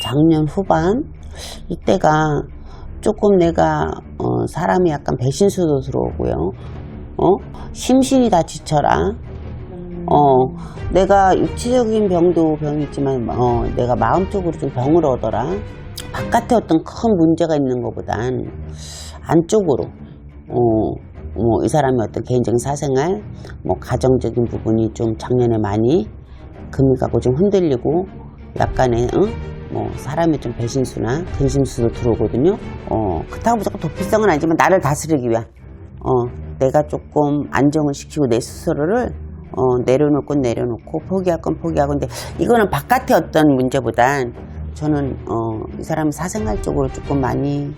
작년 후반 이때가 조금 내가 어, 사람이 약간 배신수도 들어오고요. 어? 심신이 다 지쳐라. 어, 내가 육체적인 병도 병이지만 어, 내가 마음적으로 좀 병을 얻어라. 바깥에 어떤 큰 문제가 있는 것보단 안쪽으로 어, 뭐 이 사람의 어떤 개인적인 사생활, 뭐 가정적인 부분이 좀 작년에 많이 금이 가고 좀 흔들리고 약간의 어? 뭐 사람의 좀 배신수나 근심수도 들어오거든요. 어, 그렇다고 무조건 도피성은 아니지만 나를 다스리기 위한 어, 내가 조금 안정을 시키고 내 스스로를 어, 내려놓고 내려놓고 포기할 건 포기하고 근데 이거는 바깥의 어떤 문제보단 저는 어, 이 사람이 사생활 쪽으로 조금 많이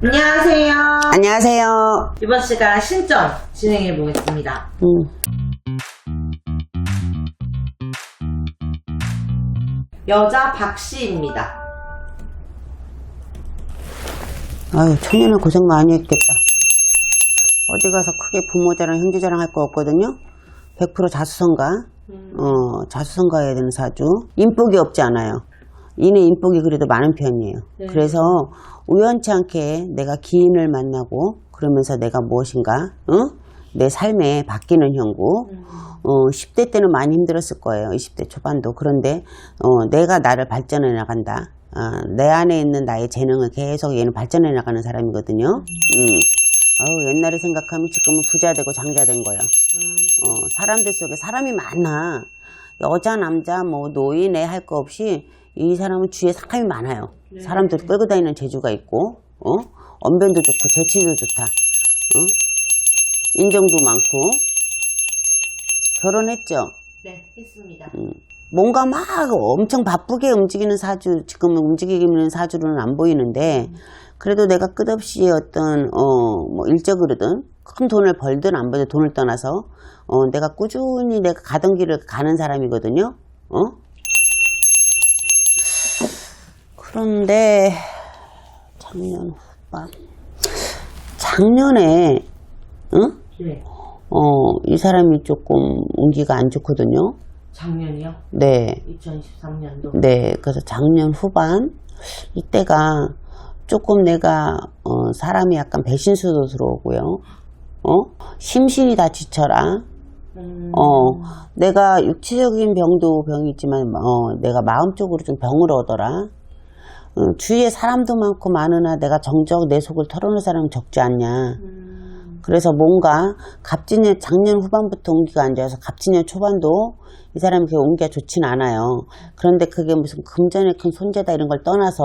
안녕하세요. 안녕하세요. 이번 시간 신점 진행해 보겠습니다. 음, 여자 박씨입니다. 아유 초년에 고생 많이 했겠다. 어디 가서 크게 부모 자랑 형제 자랑 할 거 없거든요. 100% 자수성가. 어, 자수성가해야 되는 사주. 인복이 없지 않아요. 이내 인복이 그래도 많은 편이에요. 네. 그래서 우연치 않게 내가 기인을 만나고 그러면서 내가 무엇인가, 응? 내 삶에 바뀌는 형국. 어, 10대 때는 많이 힘들었을 거예요. 20대 초반도. 그런데, 어, 내가 나를 발전해 나간다. 아, 내 안에 있는 나의 재능을 계속 얘는 발전해 나가는 사람이거든요. 음. 아우, 옛날에 생각하면 지금은 부자 되고 장자 된 거예요. 어, 사람들 속에 사람이 많아. 여자, 남자, 뭐, 노인, 애 할 거 없이 이 사람은 주위에 사람이 많아요. 사람들 끌고 다니는 재주가 있고, 어? 언변도 좋고, 재치도 좋다. 어? 인정도 많고. 결혼했죠? 네, 했습니다. 뭔가 막 엄청 바쁘게 움직이는 사주, 지금은 움직이는 사주로는 안 보이는데, 그래도 내가 끝없이 어떤, 어, 뭐 일적으로든, 큰 돈을 벌든 안 벌든 돈을 떠나서, 어, 내가 꾸준히 내가 가던 길을 가는 사람이거든요? 어? 그런데, 작년 후반. 작년에, 응? 네. 어, 이 사람이 조금 운기가 안 좋거든요? 작년이요? 네. 2023년도. 네, 그래서 작년 후반 이때가 조금 내가 어, 사람이 약간 배신수도 들어오고요. 어? 심신이 다 지쳐라. 음, 어, 내가 육체적인 병도 병이지만 어, 내가 마음적으로 좀 병을 얻어라. 어, 주위에 사람도 많고 많으나 내가 정적 내 속을 털어놓을 사람은 적지 않냐. 음, 그래서 뭔가 갑진년 작년 후반부터 온기가 안 좋아서 갑진년 초반도 이 사람이 그렇게 온기가 좋진 않아요. 그런데 그게 무슨 금전의 큰 손재다 이런 걸 떠나서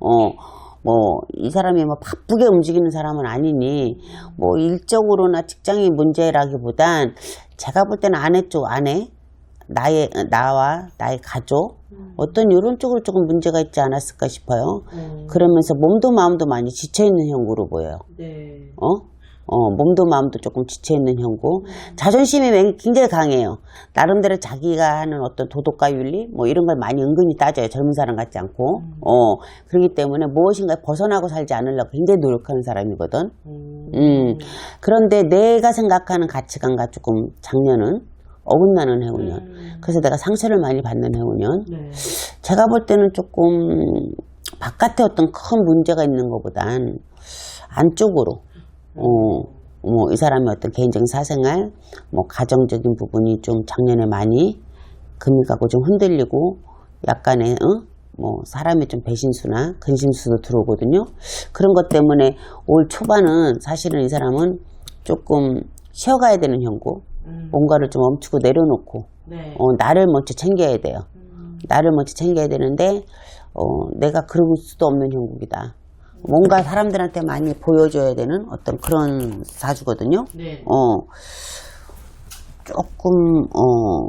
어 뭐 이 사람이 뭐 바쁘게 움직이는 사람은 아니니 뭐 일적으로나 직장이 문제라기보단 제가 볼 때는 아내 쪽 아내 나의 나와 나의 가족 어떤 이런 쪽으로 조금 문제가 있지 않았을까 싶어요. 음, 그러면서 몸도 마음도 많이 지쳐 있는 형국으로 보여요. 네. 어? 어, 몸도 마음도 조금 지쳐있는 형국. 자존심이 맹- 굉장히 강해요. 나름대로 자기가 하는 어떤 도덕과 윤리, 뭐 이런 걸 많이 은근히 따져요. 젊은 사람 같지 않고. 어, 그렇기 때문에 무엇인가 벗어나고 살지 않으려고 굉장히 노력하는 사람이거든. 음, 음. 그런데 내가 생각하는 가치관과 조금 작년은 어긋나는 해운년. 음, 그래서 내가 상처를 많이 받는 해운년. 네. 제가 볼 때는 조금 바깥에 어떤 큰 문제가 있는 것보단 안쪽으로 어, 뭐 이 사람의 어떤 개인적인 사생활, 뭐 가정적인 부분이 좀 작년에 많이 금이 가고 좀 흔들리고 약간의 어? 뭐 사람의 좀 배신수나 근심수도 들어오거든요. 그런 것 때문에 올 초반은 사실은 이 사람은 조금 쉬어가야 되는 형국, 음, 뭔가를 좀 멈추고 내려놓고 네. 어, 나를 먼저 챙겨야 돼요. 음, 나를 먼저 챙겨야 되는데 어, 내가 그럴 수도 없는 형국이다. 뭔가 사람들한테 많이 보여줘야 되는 어떤 그런 사주거든요. 네. 어, 조금 어,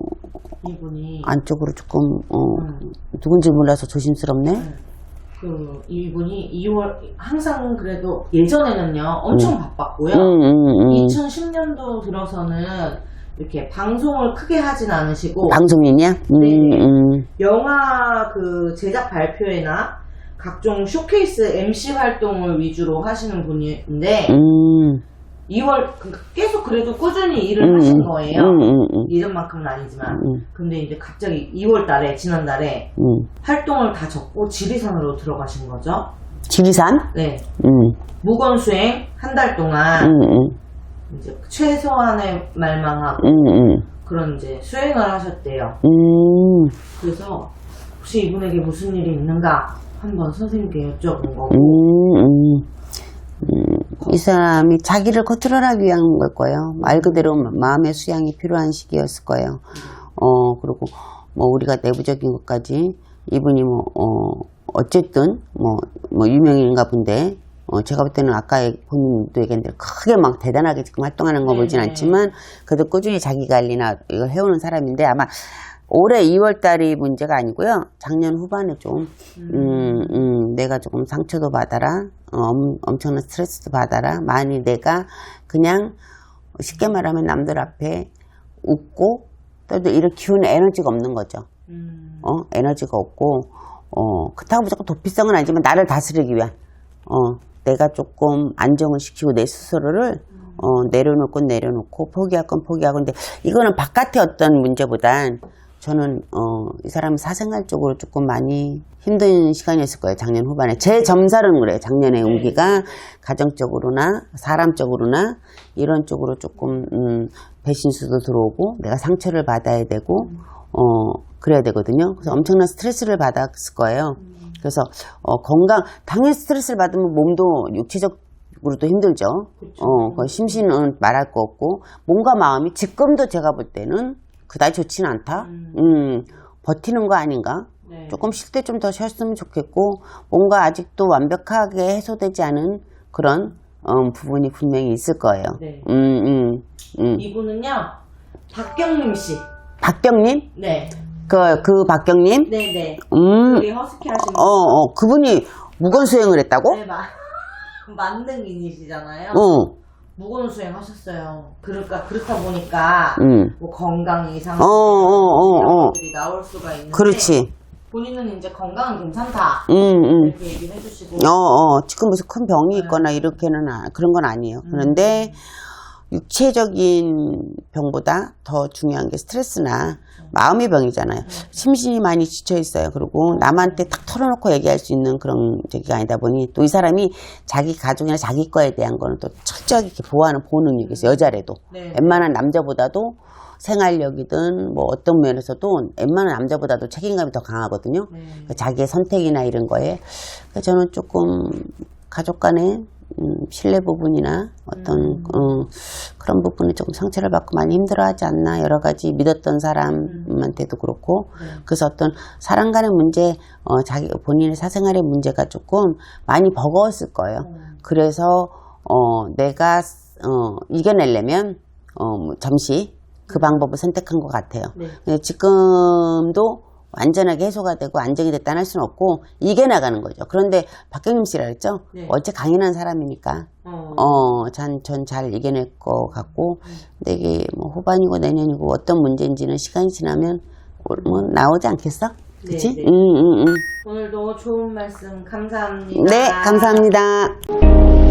이분이 안쪽으로 조금 어, 음, 누군지 몰라서 조심스럽네. 그 이분이 2월 항상 그래도 예전에는요 엄청 바빴고요. 음, 음, 음. 2010년도 들어서는 이렇게 방송을 크게 하진 않으시고 방송인이야? 음, 네. 음, 영화 그 제작 발표회나 각종 쇼케이스 MC 활동을 위주로 하시는 분인데 음, 2월 그 계속 그래도 꾸준히 일을 음, 하신 음. 거예요. 음, 음, 음, 이전만큼은 아니지만. 음, 근데 이제 갑자기 2월 달에 지난 달에 음. 활동을 다 접고 지리산으로 들어가신 거죠. 지리산? 네. 음, 무건 수행 한 달 동안 음, 음, 이제 최소한의 말만 하고 음, 음, 그런 이제 수행을 하셨대요. 음, 그래서 혹시 이분에게 무슨 일이 있는가 한번 선생님께 여쭤본 거고 음, 음. 음, 이 사람이 자기를 컨트롤하기 위한 걸 거예요. 말 그대로 마음의 수양이 필요한 시기였을 거예요. 어, 그리고 뭐 우리가 내부적인 것까지 이분이 뭐, 어, 어쨌든 뭐, 뭐 유명인가 본데, 어, 제가 볼 때는 아까 본인도 얘기했는데 크게 막 대단하게 지금 활동하는 거 보진 네네. 않지만 그래도 꾸준히 자기 관리나 이걸 해오는 사람인데 아마 올해 2월 달이 문제가 아니고요. 작년 후반에 좀, 음, 음, 내가 조금 상처도 받아라. 어, 엄, 엄청난 스트레스도 받아라. 많이 내가 그냥 쉽게 말하면 남들 앞에 웃고 또 이를 키우는 에너지가 없는 거죠. 음, 어, 에너지가 없고, 어, 그렇다고 무조건 도피성은 아니지만 나를 다스리기 위한, 어, 내가 조금 안정을 시키고 내 스스로를, 어, 내려놓을 건 내려놓고 포기할 건 포기하고. 근데 이거는 바깥의 어떤 문제보단 저는, 어, 이 사람 사생활적으로 조금 많이 힘든 시간이었을 거예요. 작년 후반에. 제 점살은 그래요. 작년에 운기가 가정적으로나 사람적으로나 이런 쪽으로 조금, 음, 배신수도 들어오고 내가 상처를 받아야 되고, 어, 그래야 되거든요. 그래서 엄청난 스트레스를 받았을 거예요. 그래서, 어, 건강, 당연히 스트레스를 받으면 몸도 육체적으로 도 힘들죠. 그쵸. 어, 그 심신은 말할 거 없고, 몸과 마음이 지금도 제가 볼 때는 그다지 좋지는 않다. 음. 음, 버티는 거 아닌가? 네. 조금 쉴 때 좀 더 쉬었으면 좋겠고, 뭔가 아직도 완벽하게 해소되지 않은 그런, 어, 부분이 분명히 있을 거예요. 네. 음, 음, 음. 이분은요 박경림 씨. 박경님? 네. 그, 그 박경님? 네네. 음, 우리 허스키 하시는 어, 어, 그분이 무건 수행을 했다고? 네, 마, 만능인이시잖아요. 어, 무건 수행 하셨어요. 그러니까 그렇다 보니까 음. 뭐 건강 이상 어, 어, 어, 어. 것들이 나올 수가 있는데 그렇지. 본인은 이제 건강은 괜찮다 음, 음. 이렇게 얘기를 해주시고 어, 어, 지금 무슨 큰 병이 있거나 이렇게는 아- 그런 건 아니에요. 그런데 육체적인 병보다 더 중요한 게 스트레스나 마음의 병이잖아요. 심신이 많이 지쳐 있어요. 그리고 남한테 탁 털어놓고 얘기할 수 있는 그런 저기가 아니다 보니 또 이 사람이 자기 가족이나 자기 거에 대한 거는 또 철저하게 이렇게 보호하는 보호 능력이 있어요. 여자래도. 네. 웬만한 남자보다도 생활력이든 뭐 어떤 면에서도 웬만한 남자보다도 책임감이 더 강하거든요. 네. 그 자기의 선택이나 이런 거에 저는 조금 가족 간의 음, 신뢰 부분이나 어떤 음, 그런 부분에 조금 상처를 받고 많이 힘들어하지 않나 여러 가지 믿었던 사람한테도 그렇고 그래서 어떤 사람 간의 문제 어, 자기 본인의 사생활의 문제가 조금 많이 버거웠을 거예요. 그래서 어, 내가 어, 이겨내려면 어, 뭐 잠시 그 방법을 선택한 것 같아요. 네. 네, 지금도 완전하게 해소가 되고 안정이 됐다는 할 수는 없고 이겨 나가는 거죠. 그런데 박경림 씨라 그랬죠? 네. 어째 강인한 사람이니까 어, 어, 전잘 이겨낼 것 같고 근데 이게 뭐 후반이고 내년이고 어떤 문제인지는 시간이 지나면 뭐 나오지 않겠어? 그치? 네, 네. 음, 음, 음. 오늘도 좋은 말씀 감사합니다. 네, 감사합니다.